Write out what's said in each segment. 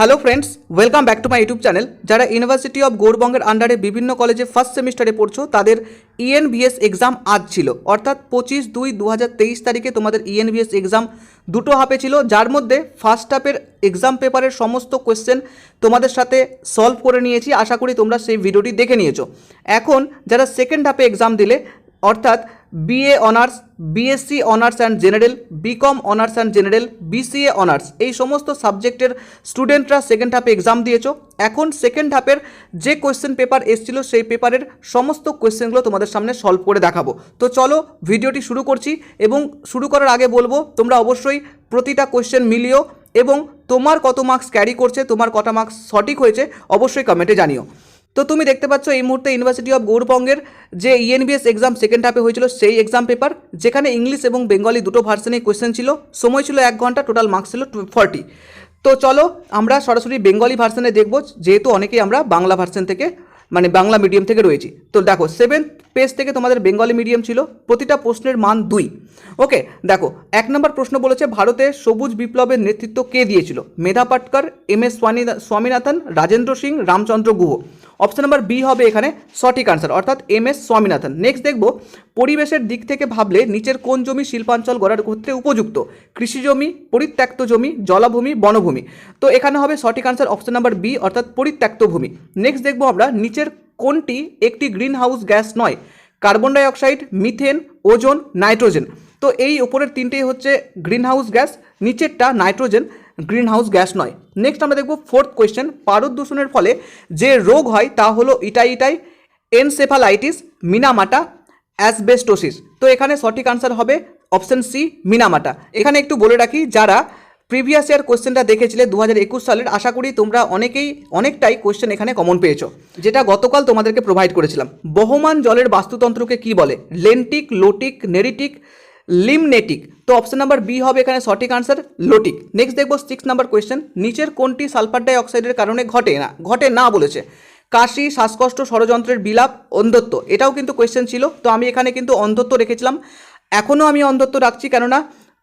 Hello friends welcome back to my YouTube channel যারা university of গৌরবঙ্গের আন্ডারে বিভিন্ন কলেজে ফার্স্ট সেমিস্টারে পড়ছো, তাদের E ইএনভিএস এক্সাম আজ ছিল। অর্থাৎ পঁচিশ দুই দু তারিখে তোমাদের E ইএনভিএস এক্সাম দুটো হাফে ছিল। যার মধ্যে ফার্স্ট হাফের এক্সাম পেপারের সমস্ত কোয়েশ্চেন তোমাদের সাথে সলভ করে নিয়েছি। আশা করি তোমরা সেই ভিডিওটি দেখে নিয়েছো। এখন যারা সেকেন্ড হাফে এক্সাম দিলে, অর্থাৎ BA honours BSc honours and general BCom honours and general BCA honours এই সমস্ত সাবজেক্টের স্টুডেন্টরা সেকেন্ড হাফে এক্সাম দিয়েছ। এখন সেকেন্ড হাফের যে কোয়েশ্চেন পেপার এসেছিল, সেই পেপারের সমস্ত কোয়েশ্চেনগুলো তোমাদের সামনে সলভ করে দেখাবো। তো চলো ভিডিওটি শুরু করছি এবং শুরু করার আগে বলব, তোমরা অবশ্যই প্রতিটা কোয়েশ্চেন মিলিও এবং তোমার কত মার্কস ক্যারি করছে, তোমার কটা মার্কস সঠিক হয়েছে, অবশ্যই কমেন্টে জানিও। তো তুমি দেখতে পাচ্ছ এই মুহূর্তে ইউনিভার্সিটি অফ গৌরবঙ্গের যে ইএনবিএস এক্সাম সেকেন্ড হাফে হয়েছিল, সেই এক্সাম পেপার যেখানে ইংলিশ এবং বেঙ্গলি দুটো ভার্সনেই কোয়েশ্চেন ছিল। সময় ছিল এক ঘণ্টা টোটাল মার্কস ছিল ফর্টি তো চলো, আমরা সরাসরি বেঙ্গলি ভার্সনে দেখব, যেহেতু অনেকেই আমরা বাংলা ভার্সন থেকে মানে বাংলা মিডিয়াম থেকে রয়েছি। তো দেখো সেভেন্থ পেজ থেকে তোমাদের বেঙ্গলি মিডিয়াম ছিল, প্রতিটা প্রশ্নের মান দুই। ওকে দেখো, এক নম্বর প্রশ্ন বলেছে, ভারতে সবুজ বিপ্লবের নেতৃত্ব কে দিয়েছিল? Medha Patkar, M S Swaminathan, Rajendra Singh, Ramchandra Guha. Option number B হবে এখানে সঠিক আনসার অর্থাৎ এম এস স্বামীনাথন। নেক্সট দেখব, পরিবেশের দিক থেকে ভাবলে নিচের কোন জমি শিল্পাঞ্চল গড়ার ক্ষেত্রে উপযুক্ত? কৃষি জমি, পরিত্যক্ত জমি, জলাভূমি, বনভূমি। তো এখানে হবে সঠিক আনসার অপশন নাম্বার বি অর্থাৎ পরিত্যক্ত ভূমি। নেক্সট দেখব আমরা নিচের কোনটি একটি গ্রিন হাউস গ্যাস নয়? Carbon dioxide methane ozone nitrogen তো এই উপরের তিনটেই হচ্ছে গ্রিন হাউস গ্যাস নিচেরটা নাইট্রোজেন গ্রিন হাউস গ্যাস নয়। নেক্সট আমরা দেখব ফোর্থ কোয়েশ্চেন পারদ দূষণের ফলে যে রোগ হয় তা হলো ইটাই ইটাই এনসেফালাইটিস মিনামাটা অ্যাসবেস্টোসিস তো এখানে সঠিক আনসার হবে অপশন সি মিনামাটা। এখানে একটু বলে রাখি, যারা প্রিভিয়াস ইয়ার কোশ্চেনটা দেখেছিলে দু হাজার একুশ সালের, আশা করি তোমরা অনেকেই অনেকটাই কোশ্চেন এখানে কমন পেয়েছ, যেটা গতকাল তোমাদেরকে প্রোভাইড করেছিলাম। বহমান জলের বাস্তুতন্ত্রকে কি বলে? লেন্টিক লোটিক নেরিটিক লিমনেটিক তো অপশন নাম্বার বি হবে এখানে সঠিক আনসার লোটিক নেক্সট দেখব সিক্স নাম্বার কোয়েশ্চেন নিচের কোনটি সালফার ডাইঅক্সাইডের কারণে ঘটে না ঘটে না বলেছে। কাশি, শ্বাসকষ্ট, ষড়যন্ত্রের বিলাপ, অন্ধত্ব, এটাও কিন্তু কোয়েশ্চেন ছিল। তো আমি এখানে কিন্তু অন্ধত্ব রেখেছিলাম। এখনও আমি অন্ধত্ব রাখছি কেননা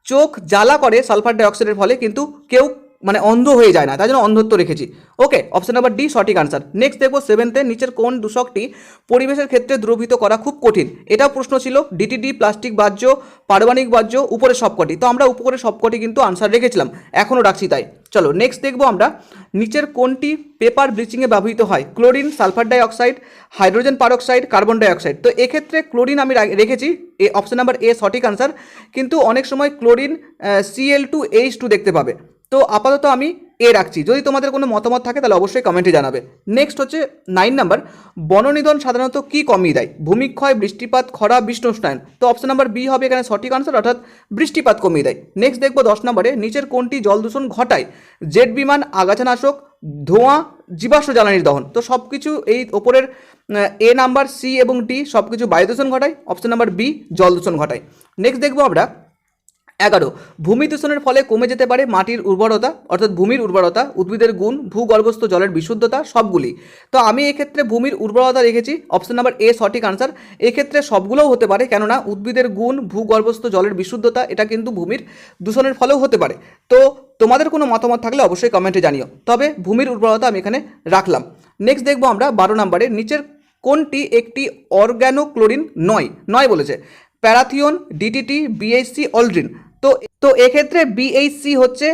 চোখ জ্বালা করে সালফার ডাইঅক্সাইডের ফলে, কিন্তু কেউ মানে অন্ধ হয়ে যায় না, তাই জন্য অন্ধত্ব রেখেছি। ওকে অপশন নাম্বার ডি সঠিক আনসার নেক্সট দেখব সেভেন্থে নিচের কোন দূষকটি পরিবেশের ক্ষেত্রে দ্রবীভূত করা খুব কঠিন। এটাও প্রশ্ন ছিল ডিটিডি প্লাস্টিক বাহ্য পারমাণিক বাহ্য, উপরে সবকটি। তো আমরা উপরে সবকটি কিন্তু আনসার রেখেছিলাম, এখনও রাখছি তাই। চলো নেক্সট দেখব আমরা নিচের কোনটি পেপার ব্লিচিংয়ে ব্যবহৃত হয়? Chlorine sulphur dioxide hydrogen peroxide carbon dioxide তো এক্ষেত্রে ক্লোরিন আমি রেখেছি, এ অপশন নাম্বার এ সঠিক আনসার কিন্তু অনেক সময় chlorine Cl two H two দেখতে পাবে। তো আপাতত আমি এ রাখছি। যদি তোমাদের কোনো মতামত থাকে, তাহলে অবশ্যই কমেন্টে জানাবে। নেক্সট হচ্ছে নাইন নাম্বার বননিধন সাধারণত কি কমিয়ে দেয়? ভূমিক্ষয়, বৃষ্টিপাত, খরা বিষ্ণুষ্ণায়ন তো অপশন নাম্বার বি হবে এখানে সঠিক আনসার অর্থাৎ বৃষ্টিপাত কমিয়ে দেয়। নেক্সট দেখব দশ নম্বরে, নিচের কোনটি জল দূষণ ঘটায়? জেট বিমান, আগাছানাশক, ধোঁয়া, জীবাশ্ম জ্বালানির দহন। তো সব কিছু এই ওপরের এ নাম্বার সি এবং ডি সব কিছু বায়ু দূষণ ঘটায়। অপশন নাম্বার বি জল দূষণ ঘটায়। নেক্সট দেখব আমরা এগারো। ভূমি দূষণের ফলে কমে যেতে পারে মাটির উর্বরতা, অর্থাৎ ভূমির উর্বরতা, উদ্ভিদের গুণ, ভূগর্ভস্থ জলের বিশুদ্ধতা, সবগুলি। তো আমি এক্ষেত্রে ভূমির উর্বরতা রেখেছি অপশন নাম্বার এ সঠিক আনসার এক্ষেত্রে সবগুলোও হতে পারে, কেননা উদ্ভিদের গুণ, ভূগর্ভস্থ জলের বিশুদ্ধতা, এটা কিন্তু ভূমির দূষণের ফলেও হতে পারে। তো তোমাদের কোনো মতামত থাকলে অবশ্যই কমেন্টে জানিও। তবে ভূমির উর্বরতা আমি এখানে রাখলাম। নেক্সট দেখব আমরা বারো নম্বরে, নিচের কোনটি একটি অর্গ্যানোক্লোরিন নয়? নয় বলেছে। প্যারাথিয়ন ডিটিটি বিএসসি অলড্রিন তো তো এক্ষেত্রে বিএইচসি হচ্ছে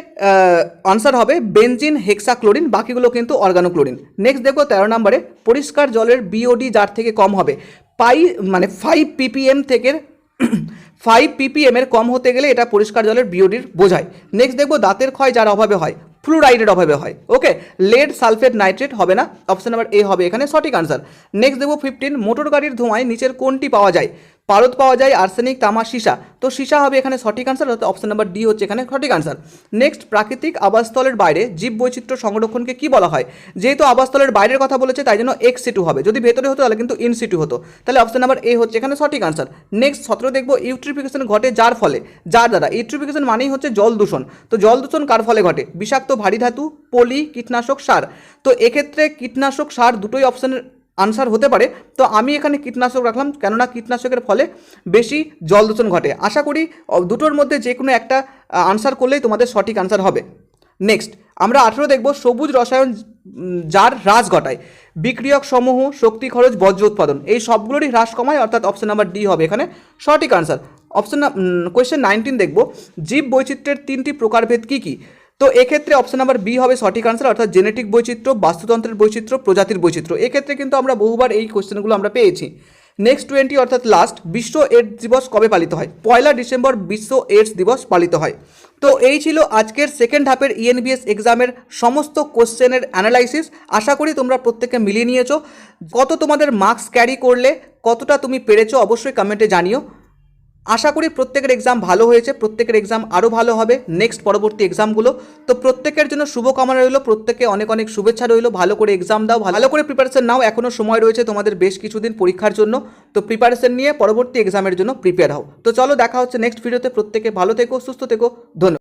আনসার হবে বেনজিন হেক্সাক্লোরিন বাকিগুলো কিন্তু অর্গানোক্লোরিন নেক্সট দেখো তেরো নম্বরে, পরিষ্কার জলের বিওডি যার থেকে কম হবে। পাই মানে ফাইভ পিপিএম থেকে ফাইভ পিপিএম এর কম হতে গেলে এটা পরিষ্কার জলের বিওডির বোঝায়। নেক্সট দেখব দাঁতের ক্ষয় যার অভাবে হয় ফ্লুরাইডের অভাবে হয়। ওকে লেড সালফেট নাইট্রেট হবে না। অপশন নাম্বার এ হবে এখানে সঠিক আনসার নেক্সট দেখব ফিফটিন মোটর গাড়ির ধোঁয়ায় নিচের কোনটি পাওয়া যায়? পারদ পাওয়া যায় আর্সেনিক তামা সীসা। তো সীসা হবে এখানে সঠিক আনসার অর্থাৎ অপশন নাম্বার ডি হচ্ছে এখানে সঠিক আনসার নেক্সট প্রাকৃতিক আবাসস্থলের বাইরে জীব বৈচিত্র্য সংরক্ষণকে কি বলা হয়? যেহেতু আবাসস্থলের বাইরের কথা বলেছে, তাই জন্য এক্স সিটু হবে। যদি ভেতরে হতো, তাহলে কিন্তু ইন সিটু হতো। তাহলে অপশন নাম্বার এ হচ্ছে এখানে সঠিক আনসার নেক্সট সতেরো দেখব ইউট্রিফিকেশন ঘটে যার ফলে? যার দ্বারা? ইউট্রিফিকেশন মানেই হচ্ছে জল দূষণ। তো জল দূষণ কার ফলে ঘটে? বিষাক্ত ভারী ধাতু, পলি, কীটনাশক সার। তো এক্ষেত্রে কীটনাশক সার দুটোই অপশনের আনসার হতে পারে। তো আমি এখানে কীটনাশক রাখলাম, কেননা কীটনাশকের ফলে বেশি জল দূষণ ঘটে। আশা করি দুটোর মধ্যে যে কোনো একটা আনসার করলেই তোমাদের সঠিক আনসার হবে। নেক্সট আমরা আঠেরো দেখব সবুজ রসায়ন যার হ্রাস ঘটায়। বিক্রিয়ক সমূহ, শক্তি খরচ বজ্র উৎপাদন, এই সবগুলোরই হ্রাস কমায়, অর্থাৎ অপশন নাম্বার ডি হবে এখানে। সঠিক আনসার অপশন কোয়েশ্চেন নাইনটিন দেখব। জীব বৈচিত্র্যের তিনটি প্রকারভেদ কী কী? তো এক্ষেত্রে অপশন নাম্বার বি হবে সঠিক আনসার অর্থাৎ জেনেটিক বৈচিত্র্য, বাস্তুতন্ত্রের বৈচিত্র্য, প্রজাতির বৈচিত্র্য। এক্ষেত্রে কিন্তু আমরা বহুবার এই কোয়েশ্চেনগুলো আমরা পেয়েছি। নেক্সট টোয়েন্টি অর্থাৎ লাস্ট বিশ্ব এইডস দিবস কবে পালিত হয়? পয়লা ডিসেম্বর বিশ্ব এইডস দিবস পালিত হয়। তো এই ছিল আজকের সেকেন্ড হাফের ইএনবিএস এক্সামের সমস্ত কোশ্চেনের অ্যানালাইসিস আশা করি তোমরা প্রত্যেকে মিলিয়ে নিয়েছো। কত তোমাদের মার্কস ক্যারি করলে, কতটা তুমি পেরেছ, অবশ্যই কমেন্টে জানিও। আশা করি প্রত্যেকের এক্সাম ভালো হয়েছে, প্রত্যেকের এক্সাম আরও ভালো হবে নেক্সট পরবর্তী এক্সামগুলো তো প্রত্যেকের জন্য শুভকামনা রইল, প্রত্যেকে অনেক অনেক শুভেচ্ছা রইল, ভালো করে এক্সাম দাও, ভালো করে প্রিপারেশন নাও এখনও সময় রয়েছে তোমাদের বেশ কিছুদিন পরীক্ষার জন্য। তো প্রিপারেশন নিয়ে পরবর্তী এক্সামের জন্য প্রিপেয়ার হও। তো চলো দেখা হচ্ছে নেক্সট ভিডিওতে প্রত্যেকে ভালো থেকো, সুস্থ থেকো, ধন্যবাদ।